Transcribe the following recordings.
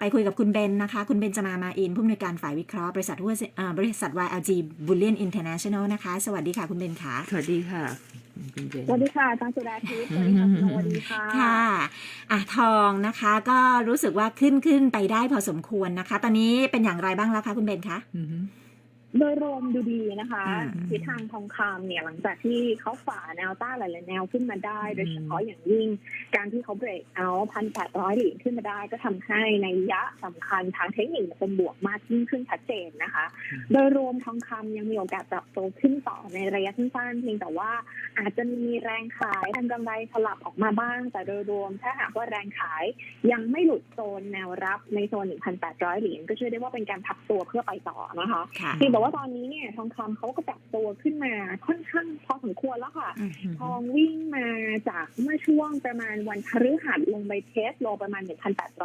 ไปคุยกับคุณเบนนะคะ คุณเบนจมามาอินผู้อำนวยการฝ่ายวิเคราะห์บริษัทหุ้นเอ่อบริษัท YLG Bullion International นะคะ สวัสดีค่ะคุณเบนค่ะ สวัสดีค่ะคุณเจนสวัสดีค่ะอาจารย์สุดาทิพย์สวัสดีค่ะคุณสวัสดีค่ะค่ะอะทองนะคะก็รู้สึกว่าขึ้นขึ้นไปได้พอสมควรนะคะ ตอนนี้เป็นอย่างไรบ้างแล้วคะคุณเบนคะอือฮึ โดยรวมดูดีนะคะอืมทิศทางทองคำเนี่ยหลังจากที่เขาฝ่าแนวต้านหลายๆแนวขึ้นมาได้ โดยเฉพาะอย่างยิ่ง การที่เขาเบรกเอาพันแปดร้อยเหรียญขึ้นมาได้ ก็ทำให้ในยยะสำคัญทางเทคนิคเป็นบวกมากยิ่งขึ้นชัดเจนนะคะ โดยรวมทองคำยังมีโอกาสปรับตัวขึ้นต่อในระยะสั้นๆเพียงแต่ว่าอาจจะมีแรงขายทำกำไรสลับออกมาบ้าง แต่โดยรวมถ้าหากว่าแรงขายยังไม่หลุดโซนแนวรับในโซน 1,800 เหรียญก็เชื่อได้ว่าเป็นการพักตัวเพื่อไปต่อนะคะค่ะเพียงแต่ว่าตอนนี้เนี่ยทองคำเขาก็ปรับตัวขึ้นมาค่อนข้างพอสมควรแล้วค่ะอืมทองวิ่งมาจากเมื่อช่วงประมาณวันพฤหัสลงไปเทสโลประมาณ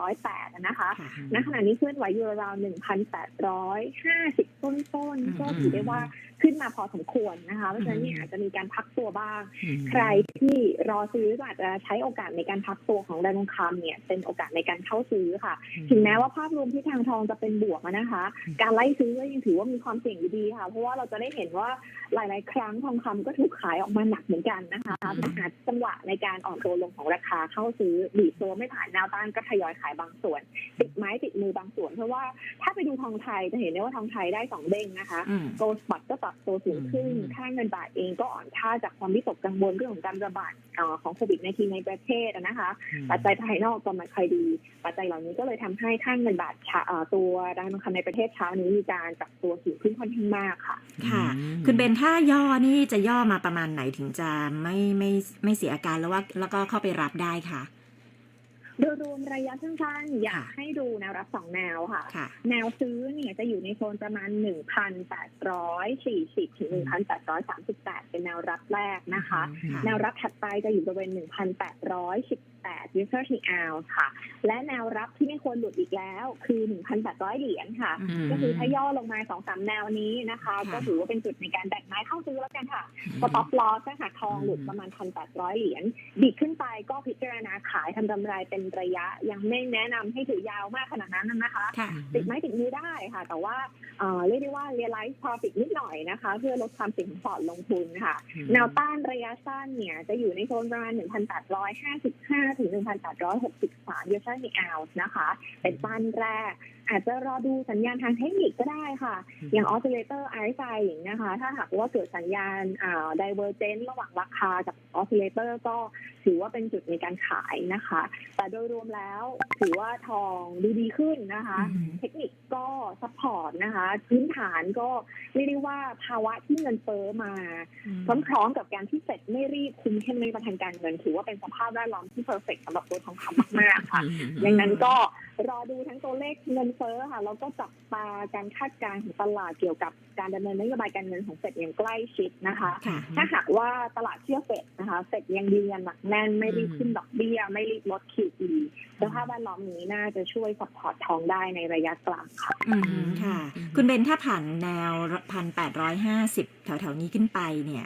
1,808 นะคะค่ะณขณะนี้เคลื่อนไหวอยู่ราวๆ1,850 ต้นๆนอืมก็ถือได้ว่าขึ้นมาพอสมควรนะคะ เพราะฉะนั้นเนี่ยอาจจะมีการพักตัวบ้างอืมใครที่รอซื้อก็อาจจะใช้โอกาสในการพักตัวของแรงทองคำเนี่ยเป็นโอกาสในการเข้าซื้อค่ะ ถึงแม้ว่าภาพรวมที่ทางทองจะเป็นบวกอะนะคะ การไล่ซื้อก็ยังถือว่ามีความเสี่ยงอยู่ดีค่ะ เพราะว่าเราจะได้เห็นว่าหลาย ๆ ครั้งทองคำก็ถูกขายออกมาหนักเหมือนกันนะคะหาจังหวะในการอ่อนตัวลงของราคาเข้าซื้อบีบตัวไม่ผ่านแนวต้านก็ทยอยขายบางส่วน ติดไม้ติดมือบางส่วน เพราะว่าถ้าไปดูทองไทยจะเห็นได้ว่าทองไทยได้สองเด้งนะคะอืมโกลด์สปอตก็ปรับตัวสูงขึ้นค่าเงินบาทเองก็อ่อนค่าจากความวิตกกังวลเรื่องของการระบาดเอ่อของโควิดในทีในประเทศอะนะคะปัจจัยภายนอกก็ไมันค่อยดี ปัจจัยเหล่านี้ก็เลยทำให้ค่าเงินบาทชาเอ่อตัวดังคำในประเทศเช้านี้มีการปรับตัวสูงขึ้นค่อนข้างมากค่ะ ค่ะ คุณเบนถ้าย่อนี่จะย่อมาประมาณไหนถึงจะไม่ไม่ไม่เสียอาการแล้วว่าแล้วก็เข้าไปรับได้ค่ะโดยรวมระยะสั้นๆอยากให้ดูแนวรับสองแนวค่ะ แนวซื้อเนี่ยจะอยู่ในโซนประมาณ 1,840 ถึง 1,838 เป็นแนวรับแรกนะคะ แนวรับถัดไปจะอยู่บริเวณ 1,810 1,808 metric ounce ค่ะ และแนวรับที่ไม่ควรหลุดอีกแล้วคือ 1,800 เหรียญค่ะ ก็คือถ้าย่อลงมา 2-3 แนวนี้นะคะ ก็ถือว่าเป็นจุดในการแบ่งไม้เข้าซื้อแล้วกันค่ะสต็อปลอสค่ะทองหลุดประมาณ 1,800 เหรียญดิดขึ้นไปก็พิจารณาขายทำกำไรเป็นระยะ ยังไม่แนะนำให้ถือยาวมากขนาดนั้นนะคะ ติดไม้ติดมือได้ค่ะ แต่ว่าเรียกได้ว่าเรียลไลซ์พอติดนิดหน่อยนะคะ เพื่อลดความเสี่ยงพอร์ตลงทุนค่ะ แนวต้านระยะสั้นเนี่ยจะอยู่ในโซนประมาณ 1,855ถึง1,863 u s r อ ounce นะคะ เป็นบ้านแรกอาจจะรอดูสัญญาณทางเทคนิคก็ได้ค่ะ อย่าง oscillator RSI อย่างนี้นะคะ ถ้าหากว่าเกิดสัญญาณอ่า divergence ระหว่างราคากับ oscillator ก็ถือว่าเป็นจุดในการขายนะคะ แต่โดยรวมแล้วถือว่าทองดูดีขึ้นนะคะอืมเทคนิคก็ซัพพอร์ตนะคะ พื้นฐานก็เรียกได้ว่าภาวะที่เงินเฟ้อมาพร้อมๆกับการที่เฟดไม่รีบคุมเข้มในประทางการเงินถือว่าเป็นสภาพแวดล้อมที่เพอร์เฟกสำหรับตัวทองคำมากๆค่ะดังนั้นก็รอดูทั้งตัวเลขเงินเฟ้อค่ะแล้วก็จับตาการคาดการณ์ของตลาดเกี่ยวกับการดำเนินนโยบายการเงินของเฟดอย่างใกล้ชิดนะคะค่ะถ้าหากว่าตลาดเชื่อเฟดนะคะเฟดยังยืนยันหนักแน่นไม่รีบขึ้นดอกเบี้ย ไม่รีบลด QE สภาพแวดล้อมนี้น่าจะช่วยสปอร์ตทองได้ในระยะกลางค่ะอืมค่ะ คุณเบนถ้าผ่านแนวพันแปดร้อยห้าสิบแถวๆนี้ขึ้นไปเนี่ย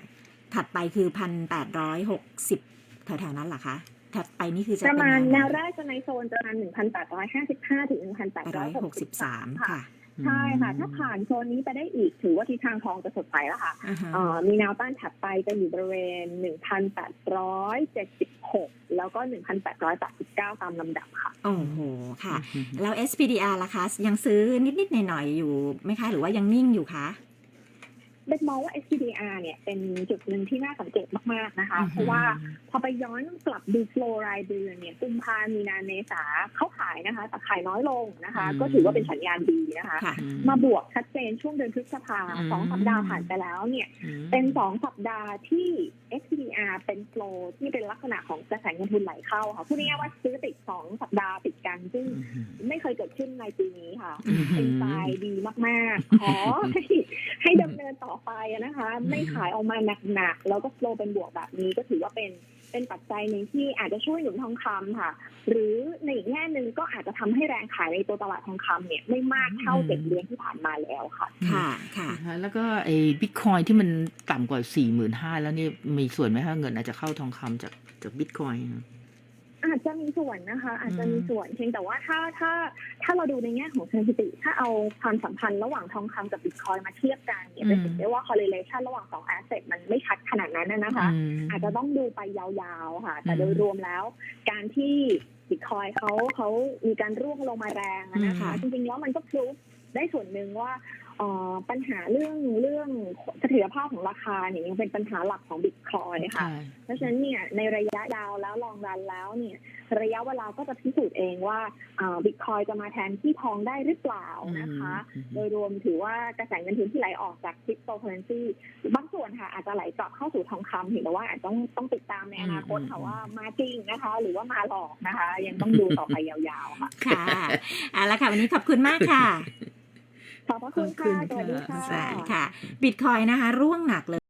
ถัดไปคือพันแปดร้อยหกสิบแถวๆนั้นเหรอคะ ถัดไปนี่คือจะปเป็นระมาณแนแนววแรกจะในโซนประมาณ 1,855 ถึงแปดร้อยหกสิบสาม1,863ค่ะค่ะ ใช่ค่ะ ถ้าผ่านโซนนี้ไปได้อีกถือว่าทิศทางทองจะสดใสแล้วค่ะอ่าฮะเอ่อมีแนวต้านถัดไปจะอยู่บริเวณ 1,876 แล้วก็ 1,889 ตามลำดับค่ะ โอ้โห ค่ะ แล้ว SPDR ล่ะคะ ยังซื้อนิด ๆ หน่อย ๆ อยู่ไหมคะ หรือว่ายังนิ่งอยู่คะ เบ็ดมองว่า SPDR เนี่ยเป็นจุดหนึ่งที่น่าสังเกตมาก ๆ นะคะอือฮึเพราะว่าพอไปย้อนกลับดูโฟลรายเดือนเนี่ยกุมภามีนาเมษาเขาขายนะคะ แต่ขายน้อยลงนะคะอืมก็ถือว่าเป็นสัญญาณดีนะคะค่ะมาบวกชัดเจนช่วงเดือนพฤษภาอืมสองสัปดาห์ผ่านไปแล้วเนี่ยอืมเป็นสองสัปดาห์ที่ XPDR เป็นโฟลที่เป็นลักษณะของกระแสเงินทุนไหลเข้าค่ะพูดง่ายๆว่าซื้อติดสองสัปดาห์ติดกัน ซึ่งไม่เคยเกิดขึ้นในปีนี้ค่ะอืมเป็นไซน์ดีมากๆ ขอให้ให้ดำเนินต่อไปนะคะ ไม่ขายออกมาหนักๆ แล้วก็โฟลเป็นบวกแบบนี้ก็ถือว่าเป็น เป็นปัจจัยหนึ่งที่อาจจะช่วยหนุนทองคำค่ะ หรือในอีกแง่หนึ่งก็อาจจะทำให้แรงขายในตัวตลาดทองคำเนี่ยไม่มากเท่าอืมเจ็ดเดือนที่ผ่านมาแล้วค่ะ ค่ะค่ะนะคะแล้วก็ไอ้บิตคอยที่มันต่ำกว่าสี่หมื่นห้าแล้วนี่มีส่วนไหมคะเงินอาจจะเข้าทองคำจากจากบิตคอยอา จจะจะมีส่วนนะคะ อาจจะอืมมีส่วนเพียงแต่ว่าถ้าถ้าถ้าเราดูในแง่ของสถิติ ถ้าเอาความสัมพันธ์ระหว่างทองคำกับบิตคอยมาเทียบกันเนี่ยจะเห็นได้ว่า correlation ระหว่างสอง asset มันไม่ชัดขนาดนั้นนะนะคะอืมอาจจะต้องดูไปยาวๆค่ะ แต่อืมโดยรวมแล้ว การที่บิตคอยเขาเขามีการร่วงลงมาแรงอะนะคะอืมจริงๆแล้วมันก็พรูฟได้ส่วนหนึ่งว่าเอ่อ ปัญหาเรื่องเรื่องเสถียรภาพของราคาเนี่ยยังเป็นปัญหาหลักของบิตคอยค่ะใช่เพราะฉะนั้นเนี่ยในระยะยาวแล้วลองรันแล้วเนี่ยระยะเวลาก็จะพิสูจน์เองว่าบิตคอยจะมาแทนที่ทองได้หรือเปล่านะคะอืมโดยรวมถือว่ากระแสเงินทุนที่ไหลออกจากคริปโตเคอเรนซีบางส่วนค่ะอาจจะไหลกลับเข้าสู่ทองคำเห็นแต่ว่าอาจจะต้องต้องติดตามในอนาคตค่ะว่ามาจริงนะคะ หรือว่ามาหลอกนะคะ ยังต้องดูต่อไปยาวๆค่ะค่ะเอาละค่ะวันนี้ขอบคุณมากค่ะ ขอบพระคุณค่ะสวัสดีค่ะค่ะบิตคอยนะคะ ร่วงหนักเลย